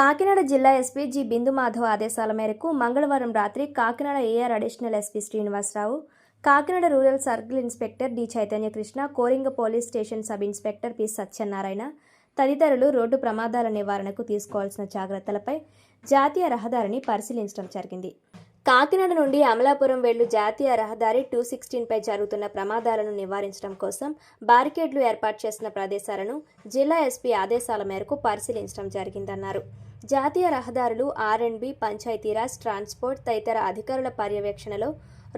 కాకినాడ జిల్లా SP G బిందు మాధవ్ ఆదేశాల మేరకు మంగళవారం రాత్రి Kakinada AR additional SP Srinivasarao Kakinada rural circle inspector D Chaitanyakrishna Coringa police station sub inspector P Satyanarayana తదితరులు road ప్రమాదాల నివారణకు తీసుకోవాల్సిన జాగ్రత్తలపై జాతీయ రహదారిని పరిశీలించడం జరిగింది. కాకినాడ నుండి అమలాపురం వెళ్ళు జాతీయ రహదారి టూ సిక్స్టీన్పై జరుగుతున్న ప్రమాదాలను నివారించడం కోసం బారికేడ్లు ఏర్పాటు చేసిన ప్రదేశాలను జిల్లా ఎస్పీ ఆదేశాల మేరకు పరిశీలించడం జరిగిందన్నారు. జాతీయ రహదారులు R and B Panchayatiraj transport తదితర అధికారుల పర్యవేక్షణలో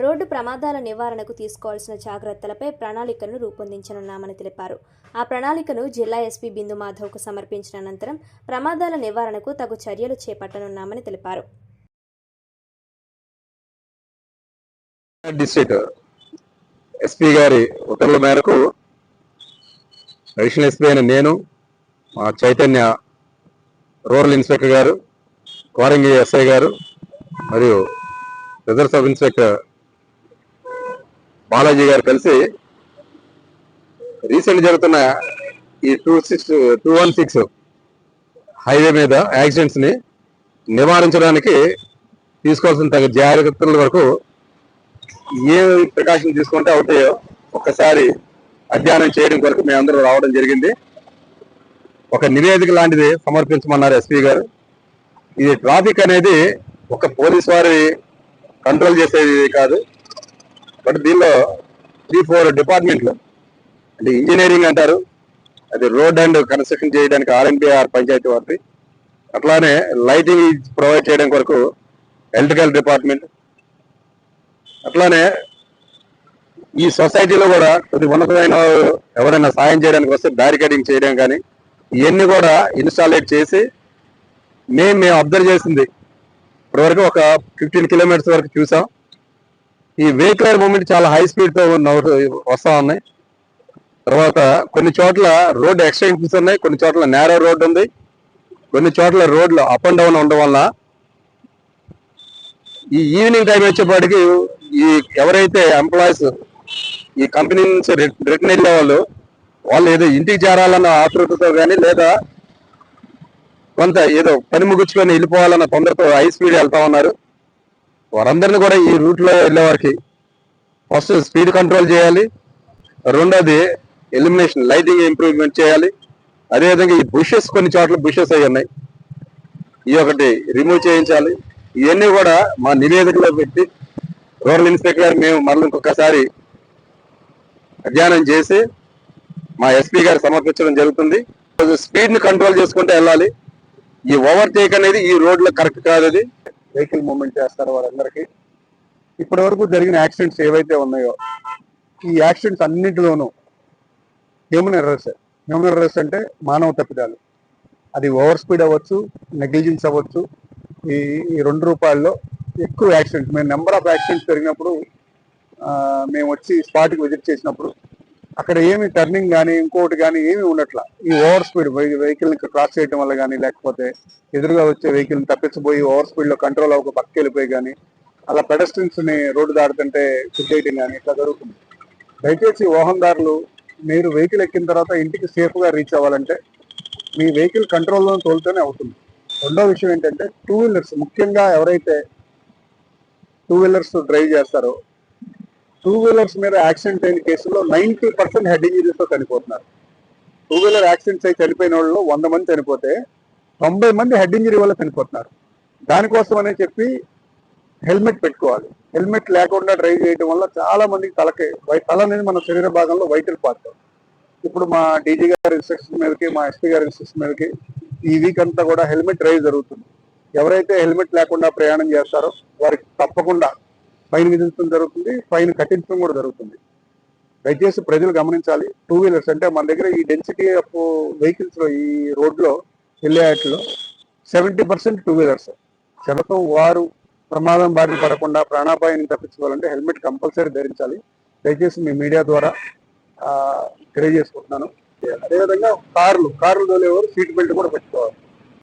రోడ్డు ప్రమాదాల నివారణకు తీసుకోవాల్సిన జాగ్రత్తలపై ప్రణాళికను రూపొందించనున్నామని తెలిపారు. ఆ ప్రణాళికను జిల్లా ఎస్పీ బిందు మాధవ్కు సమర్పించిన అనంతరం ప్రమాదాల నివారణకు తగు చర్యలు చేపట్టనున్నామని తెలిపారు. డిస్ట్రిక్ట్ ఎస్పీ గారి ఉత్తర్వుల మేరకు అడిషనల్ ఎస్పీ అయిన నేను మా చైతన్య రూరల్ ఇన్స్పెక్టర్ గారు కోరంగి ఎస్ఐ గారు మరియు రిజర్వ్ సబ్ ఇన్స్పెక్టర్ బాలాజీ గారు కలిసి రీసెంట్ జరుగుతున్న ఈ two six two one six highway మీద యాక్సిడెంట్స్ని నివారించడానికి తీసుకోవాల్సిన తగ్గ జాగ్రత్తల వరకు ఏ ప్రికాషన్ తీసుకుంటే అవుతాయో ఒక్కసారి అధ్యయనం చేయడం కొరకు మేమందరూ రావడం జరిగింది. ఒక నివేదిక లాంటిది సమర్పించమన్నారు ఎస్పీ గారు. ఇది ట్రాఫిక్ అనేది ఒక పోలీస్ వారి కంట్రోల్ చేసేది కాదు. బట్ దీనిలో త్రీ ఫోర్ డిపార్ట్మెంట్లు అంటే ఇంజనీరింగ్ అంటారు అది రోడ్ అండ్ కన్స్ట్రక్షన్ చేయడానికి ఆర్ఎన్బిఆర్ పంచాయతీ వారి అట్లానే లైటింగ్ ప్రొవైడ్ చేయడం కొరకు ఎలక్ట్రికల్ డిపార్ట్మెంట్. అట్లానే ఈ సొసైటీలో కూడా కొద్ది ఉన్నతమైన ఎవరైనా సాయం చేయడానికి వస్తే బ్యారికేడింగ్ చేయడం కానీ ఇవన్నీ కూడా ఇన్స్టాలేట్ చేసి మేము మేము అబ్జర్వ్ చేసింది. ఇప్పటివరకు ఒక ఫిఫ్టీన్ కిలోమీటర్స్ వరకు చూసాం. ఈ వెహికులర్ మూమెంట్ చాలా హై స్పీడ్తో వస్తూ ఉన్నాయి. తర్వాత కొన్ని చోట్ల రోడ్డు ఎక్స్టెన్షన్స్ ఉన్నాయి. కొన్ని చోట్ల నేరో రోడ్డు ఉంది. కొన్ని చోట్ల రోడ్లు అప్ అండ్ డౌన్ ఉండడం వల్ల ఈ ఈవినింగ్ టైం వచ్చేపాటికి ఈ ఎవరైతే ఎంప్లాయీస్ ఈ కంపెనీ నుంచి రిటర్న్ వెళ్ళే వాళ్ళు వాళ్ళు ఏదో ఇంటికి చేరాలన్న ఆతృతతో కానీ లేదా కొంత ఏదో పని ముగించుకొని వెళ్ళిపోవాలన్న తొందరతో హై స్పీడ్ వెళ్తా ఉన్నారు. వారందరిని కూడా ఈ రూట్లో వెళ్ళేవారికి వెళ్ళే వారికి ఫస్ట్ స్పీడ్ కంట్రోల్ చేయాలి. రెండోది ఎలిమినేషన్ లైటింగ్ ఇంప్రూవ్మెంట్ చేయాలి. అదేవిధంగా ఈ బుషెస్ కొన్ని చోట్ల బుషెస్ అయి ఉన్నాయి. ఈ ఒకటి రిమూవ్ చేయించాలి. ఇవన్నీ కూడా మా నివేదికలో పెట్టి రూరల్ ఇన్స్పెక్టర్ మేము మరల ఇంకొకసారి అధ్యయనం చేసి మా ఎస్పీ గారు సమర్పించడం జరుగుతుంది. స్పీడ్ని కంట్రోల్ చేసుకుంటూ వెళ్ళాలి. ఈ ఓవర్టేక్ అనేది ఈ రోడ్లో కరెక్ట్ కాదు అది. వెహికల్ మూవ్మెంట్ చేస్తారు వాళ్ళందరికీ ఇప్పటి వరకు జరిగిన యాక్సిడెంట్స్ ఏవైతే ఉన్నాయో ఈ యాక్సిడెంట్స్ అన్నింటిలోనూ హ్యూమన్ ఎర్రర్స్ హ్యూమన్ ఎర్రర్స్ అంటే మానవ తప్పిదాలు. అది ఓవర్ స్పీడ్ అవ్వచ్చు నెగ్లిజెన్స్ అవ్వచ్చు. ఈ ఈ రెండు రూపాయల్లో ఎక్కువ యాక్సిడెంట్స్ మేము నెంబర్ ఆఫ్ యాక్సిడెంట్స్ జరిగినప్పుడు మేము వచ్చి స్పాట్కి విజిట్ చేసినప్పుడు అక్కడ ఏమి టర్నింగ్ కానీ ఇంకోటి కానీ ఏమి ఉండట్లా. ఈ ఓవర్ స్పీడ్ వెహికల్ క్రాస్ చేయడం వల్ల కానీ లేకపోతే ఎదురుగా వచ్చే వెహికల్ తప్పించబోయి ఓవర్ స్పీడ్లో కంట్రోల్ అవ్వక పక్కకి వెళ్ళిపోయి కానీ అలా పెడస్ట్రియన్స్ని రోడ్డు దాడుతుంటే చేయడం కానీ ఇట్లా జరుగుతుంది. దయచేసి వాహనదారులు మీరు వెహికల్ ఎక్కిన తర్వాత ఇంటికి సేఫ్గా రీచ్ అవ్వాలంటే మీ వెహికల్ కంట్రోల్లో తోలుతూనే అవుతుంది. రెండో విషయం ఏంటంటే టూ వీలర్స్ ముఖ్యంగా ఎవరైతే టూ వీలర్స్ డ్రైవ్ చేస్తారో టూ వీలర్స్ మీద యాక్సిడెంట్ అయిన కేసుల్లో నైన్టీ పర్సెంట్ హెడ్ ఇంజరీస్తో చనిపోతున్నారు. టూ వీలర్ యాక్సిడెంట్స్ అయి చనిపోయిన వాళ్ళు వంద మంది చనిపోతే తొంభై మంది హెడ్ ఇంజరీ వల్ల చనిపోతున్నారు. దానికోసం అనే చెప్పి హెల్మెట్ పెట్టుకోవాలి. హెల్మెట్ లేకుండా డ్రైవ్ చేయడం వల్ల చాలా మందికి తలకి వై- తల అనేది మన శరీర భాగంలో వైటల్ పార్ట్. ఇప్పుడు మా డీజీ గారి ఇన్స్ట్రక్షన్ మీదకి మా ఎస్పీ గారి ఇన్స్ట్రక్షన్ మీదకి ఈ వీక్ అంతా కూడా హెల్మెట్ డ్రైవ్ జరుగుతుంది. ఎవరైతే హెల్మెట్ లేకుండా ప్రయాణం చేస్తారో వారికి తప్పకుండా ఫైన్ విధించడం జరుగుతుంది ఫైన్ కట్టించడం కూడా జరుగుతుంది. దయచేసి ప్రజలు గమనించాలి. టూ వీలర్స్ అంటే మన దగ్గర ఈ డెన్సిటీ ఆఫ్ వెహికల్స్లో ఈ రోడ్లో వెళ్ళే సెవెంటీ పర్సెంట్ టూ వీలర్స్ శాతం వారు ప్రమాదం బారిన పడకుండా ప్రాణాపాయాన్ని తప్పించుకోవాలంటే హెల్మెట్ కంపల్సరీ ధరించాలి. దయచేసి మీ మీడియా ద్వారా తెలియజేసుకుంటున్నాను. అదేవిధంగా కార్లు కార్లు తోలేవారు సీట్ బెల్ట్ కూడా పెట్టుకోవాలి.